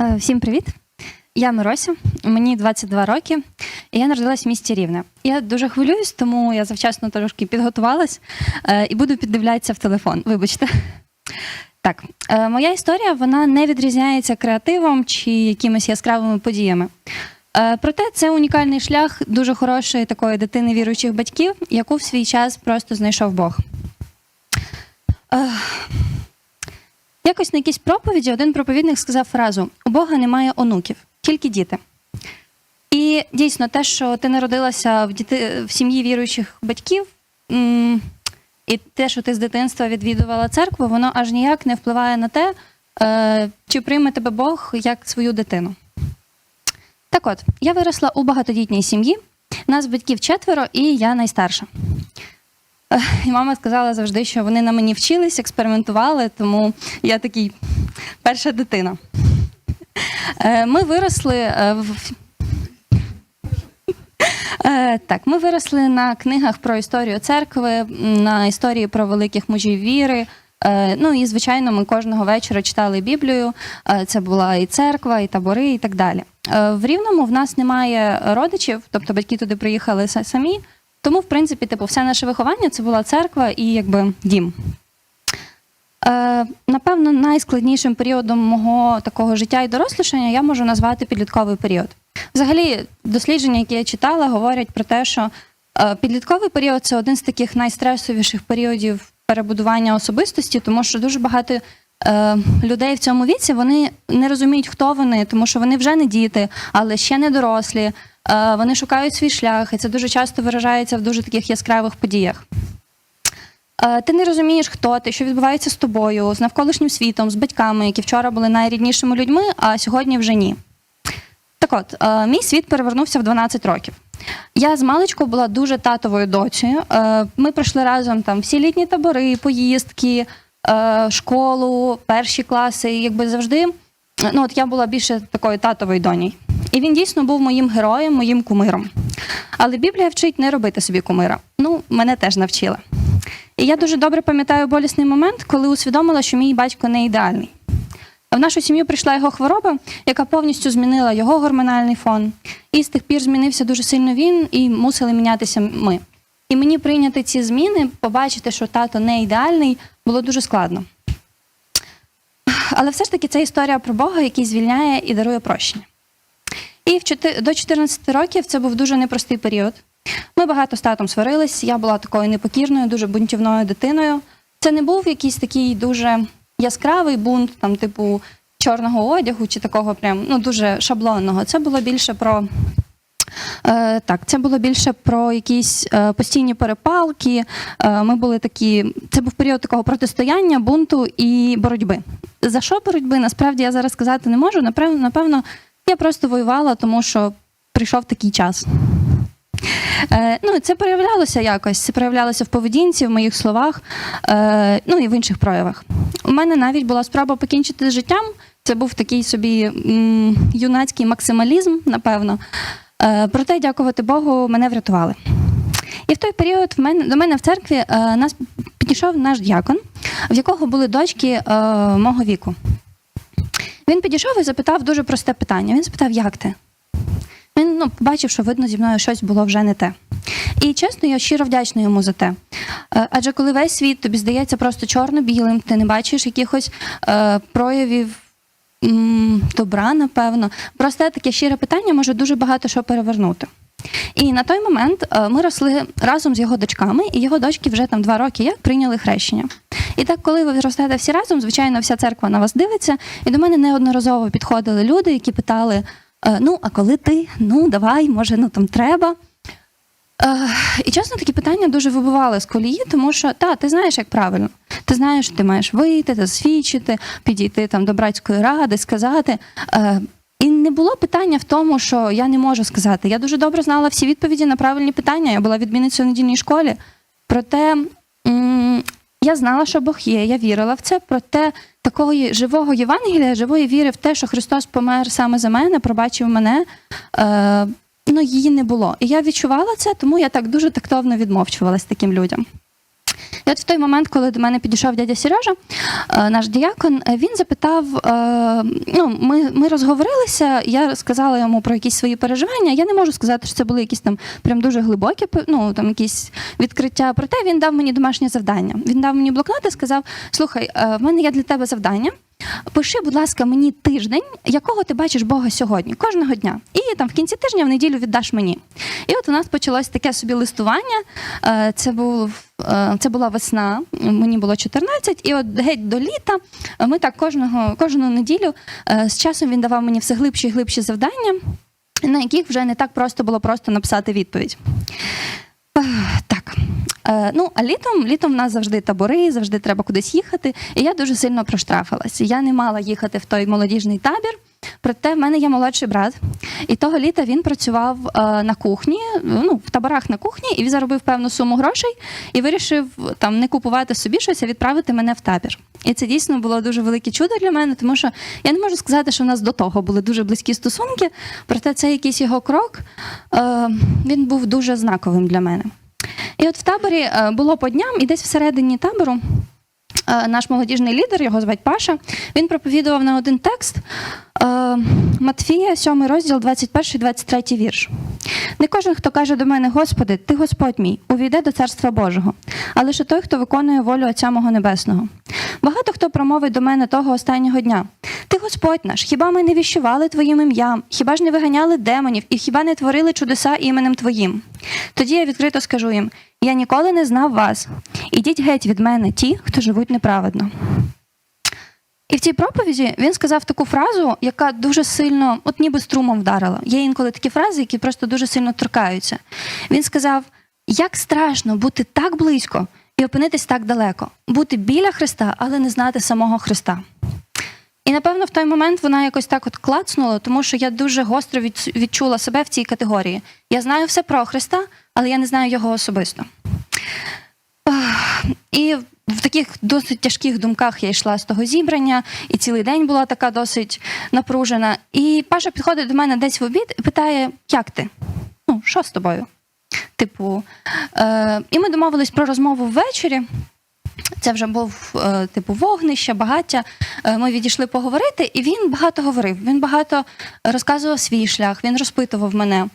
Е, Всім привіт! Я Мирося, мені 22 роки, і я народилась в місті Рівне. Я дуже хвилююсь, тому я завчасно трошки підготувалась е, і буду піддивлятися в телефон. Вибачте. Так, е, моя історія вона не відрізняється креативом чи якимись яскравими подіями. Проте це унікальний шлях дуже хорошої такої дитини віруючих батьків, яку в свій час просто знайшов Бог. Якось на якійсь проповіді один проповідник сказав фразу: у Бога немає онуків, тільки діти. І дійсно, те, що ти народилася в, діти... в сім'ї віруючих батьків, і те, що ти з дитинства відвідувала церкву, воно аж ніяк не впливає на те, е, чи прийме тебе Бог як свою дитину. Так от, я виросла у багатодітній сім'ї, нас батьків четверо, і я найстарша. І мама сказала завжди, що вони на мені вчились, експериментували, тому я такий перша дитина. Е, Ми виросли е, в. Е, Так, ми виросли на книгах про історію церкви, на історії про великих мужів віри. Ну і звичайно, ми кожного вечора читали Біблію. Це була і церква, і табори, і так далі. В Рівному в нас немає родичів, тобто батьки туди приїхали самі. Тому, в принципі, типу, все наше виховання це була церква і якби дім. Е, напевно, найскладнішим періодом мого такого життя і дорослішання я можу назвати підлітковий період. Взагалі, дослідження, які я читала, говорять про те, що е, підлітковий період це один з таких найстресовіших періодів перебудування особистості, тому що дуже багато е, людей в цьому віці вони не розуміють, хто вони, тому що вони вже не діти, але ще не дорослі. Е, вони шукають свій шлях, і це дуже часто виражається в дуже таких яскравих подіях. Е, Ти не розумієш, хто ти, що відбувається з тобою, з навколишнім світом, з батьками, які вчора були найріднішими людьми, а сьогодні вже ні. Так от, е, мій світ перевернувся в 12 років. Я з маличку була дуже татовою доцею. Ми пройшли разом там всі літні табори, поїздки, школу, перші класи. Якби завжди, ну от я була більше такою татовою доній. І він дійсно був моїм героєм, моїм кумиром. Але Біблія вчить не робити собі кумира. Ну, мене теж навчила. І я дуже добре пам'ятаю болісний момент, коли усвідомила, що мій батько не ідеальний. В нашу сім'ю прийшла його хвороба, яка повністю змінила його гормональний фон. І з тих пір змінився дуже сильно він, і мусили мінятися ми. І мені прийняти ці зміни, побачити, що тато не ідеальний, було дуже складно. Але все ж таки це історія про Бога, який звільняє і дарує прощення. І в чотир- до 14 років це був дуже непростий період. Ми багато з татом сварились, я була такою непокірною, дуже бунтівною дитиною. Це не був якийсь такий дуже яскравий бунт, там, типу чорного одягу чи такого прям ну, дуже шаблонного. Це було більше про. Е, так, це було більше про якісь е, постійні перепалки. Е, ми були такі. Це був період такого протистояння, бунту і боротьби. За що боротьби? Насправді я зараз сказати не можу. Напевно, напевно, я просто воювала, тому що прийшов такий час. Е, ну, це проявлялося якось. Це проявлялося в поведінці, в моїх словах, е, ну і в інших проявах. У мене навіть була спроба покінчити з життям. Це був такий собі м, юнацький максималізм, напевно. Е, проте, дякувати Богу, мене врятували. І в той період в мене, до мене в церкві е, нас підійшов наш дякон, в якого були дочки е, мого віку. Він підійшов і запитав дуже просте питання. Він запитав, як ти? Він ну, побачив, що видно, зі мною щось було вже не те. І чесно, я щиро вдячна йому за те. Е, Адже коли весь світ тобі здається просто чорно-білим, ти не бачиш якихось е, проявів м, добра, напевно. Просте таке щире питання може дуже багато що перевернути. І на той момент е, ми росли разом з його дочками, і його дочки вже там два роки як прийняли хрещення. І так, коли ви ростете всі разом, звичайно, вся церква на вас дивиться. І до мене неодноразово підходили люди, які питали: е, ну, а коли ти? Ну, давай, може, ну там треба. Е, І чесно, такі питання дуже вибивали з колії, тому що та, ти знаєш, як правильно. Ти знаєш, ти маєш вийти, засвідчити, підійти там до братської ради, сказати. Е, І не було питання в тому, що я не можу сказати. Я дуже добре знала всі відповіді на правильні питання. Я була відмінницею в недільній школі. Проте я знала, що Бог є, я вірила в це. Проте такого живого Євангелія, живої віри в те, що Христос помер саме за мене, пробачив мене. Е, ну, її не було. І я відчувала це, тому я так дуже тактовно відмовчувалась таким людям. І от в той момент, коли до мене підійшов дядя Сережа, е, наш діякон, е, він запитав: е, ну, ми, ми розговорилися, я сказала йому про якісь свої переживання. Я не можу сказати, що це були якісь там прям дуже глибокі, ну там якісь відкриття. Проте він дав мені домашнє завдання. Він дав мені блокнот і сказав: Слухай, в мене є для тебе завдання. Пиши, будь ласка, мені тиждень, якого ти бачиш Бога сьогодні, кожного дня. І там в кінці тижня в неділю віддаш мені. І от у нас почалось таке собі листування. Е, Це був е, це була весна, мені було 14, і от геть до літа ми так кожного кожну неділю е, з часом він давав мені все глибші і глибші завдання, на яких вже не так просто було просто написати відповідь. Е, Ну, а літом, літом в нас завжди табори, завжди треба кудись їхати. І я дуже сильно проштрафилась. Я не мала їхати в той молодіжний табір. Проте в мене є молодший брат, і того літа він працював е, на кухні, ну в таборах на кухні, і він заробив певну суму грошей і вирішив там не купувати собі щось, а відправити мене в табір. І це дійсно було дуже велике чудо для мене, тому що я не можу сказати, що в нас до того були дуже близькі стосунки. Проте цей якийсь його крок е, він був дуже знаковим для мене. І от в таборі е, було по дням, і десь всередині табору е, наш молодіжний лідер, його звать Паша, він проповідував на один текст е, Матфія, 7 розділ, 21-23 вірш. Не кожен, хто каже до мене, Господи, ти Господь мій, увійде до Царства Божого, а лише той, хто виконує волю Отця мого Небесного. Багато хто промовить до мене того останнього дня. Ти Господь наш, хіба ми не віщували Твоїм ім'ям, хіба ж не виганяли демонів і хіба не творили чудеса іменем Твоїм? Тоді я відкрито скажу їм: я ніколи не знав вас. Ідіть геть від мене, ті, хто живуть неправедно. І в цій проповіді він сказав таку фразу, яка дуже сильно, от ніби струмом вдарила. Є інколи такі фрази, які просто дуже сильно торкаються. Він сказав: як страшно бути так близько і опинитись так далеко, бути біля Христа, але не знати самого Христа. І напевно в той момент вона якось так от клацнула, тому що я дуже гостро відчула себе в цій категорії. Я знаю все про Христа, але я не знаю його особисто. І в таких досить тяжких думках я йшла з того зібрання, і цілий день була така досить напружена. І Паша підходить до мене десь в обід і питає: як ти? Ну, що з тобою? Типу, е, і ми домовились про розмову ввечері. Це вже був е, типу вогнище, багаття. Е, Ми відійшли поговорити, і він багато говорив. Він багато розказував свій шлях, він розпитував мене.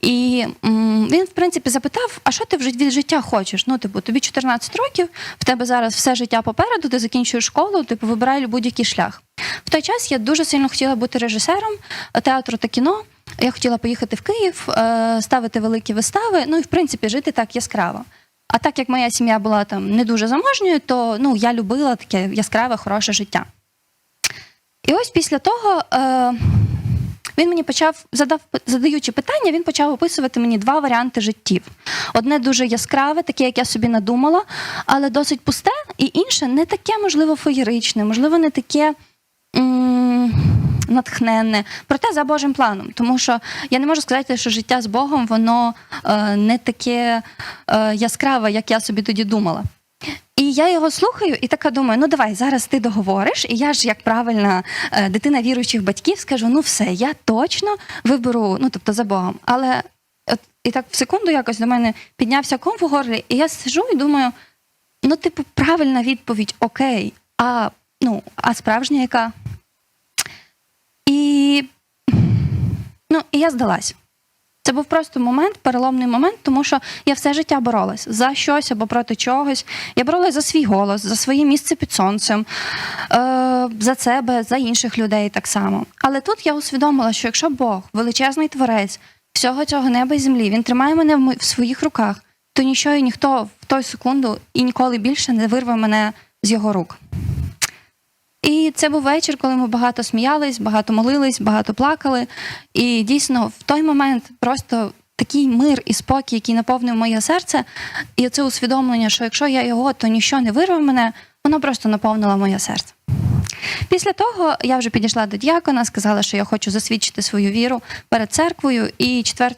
І він, в принципі, запитав: а що ти від життя хочеш? Ну, типу, тобі 14 років, в тебе зараз все життя попереду, ти закінчуєш школу, типу, вибирай будь-який шлях. В той час я дуже сильно хотіла бути режисером театру та кіно. Я хотіла поїхати в Київ, е, ставити великі вистави, ну і в принципі жити так яскраво. А так як моя сім'я була там не дуже заможньою, то ну, я любила таке яскраве, хороше життя. І ось після того е, він мені почав, задав, задаючи питання, він почав описувати мені два варіанти життів. Одне дуже яскраве, таке, як я собі надумала, але досить пусте, і інше не таке, можливо, феєричне, можливо, не таке. м, Натхненне, проте за Божим планом, тому що я не можу сказати, що життя з Богом воно е, не таке е, яскраве, як я собі тоді думала. І я його слухаю і така думаю: ну давай зараз ти договориш, і я ж, як правильна е, дитина віруючих батьків, скажу: ну все, я точно виберу, ну тобто за Богом. Але от і так в секунду якось до мене піднявся ком в горлі, і я сижу і думаю: ну, типу, правильна відповідь, окей, а ну, а справжня яка? Ну, і я здалась. Це був просто момент, переломний момент, тому що я все життя боролась за щось або проти чогось. Я боролась за свій голос, за своє місце під сонцем, е, за себе, за інших людей так само. Але тут я усвідомила, що якщо Бог, величезний творець всього цього неба і землі, він тримає мене в своїх руках, то нічого і ніхто в той секунду і ніколи більше не вирве мене з його рук. І це був вечір, коли ми багато сміялись, багато молились, багато плакали. І дійсно, в той момент просто такий мир і спокій, який наповнив моє серце, і це усвідомлення, що якщо я його, то ніщо не вирве мене, воно просто наповнило моє серце. Після того я вже підійшла до діякона, сказала, що я хочу засвідчити свою віру перед церквою. І 4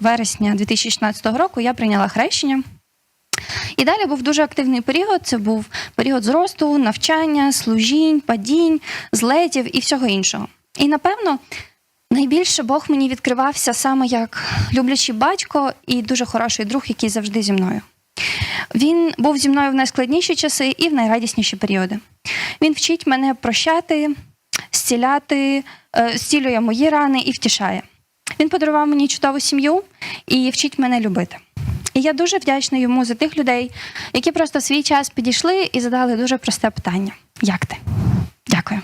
вересня 2016 року я прийняла хрещення. І далі був дуже активний період. Це був період зросту, навчання, служінь, падінь, злетів і всього іншого. І напевно, найбільше Бог мені відкривався саме як люблячий батько і дуже хороший друг, який завжди зі мною. Він був зі мною в найскладніші часи і в найрадісніші періоди. Він вчить мене прощати, зціляти, е, зцілює мої рани і втішає. Він подарував мені чудову сім'ю і вчить мене любити. І я дуже вдячна йому за тих людей, які просто в свій час підійшли і задали дуже просте питання: як ти? Дякую.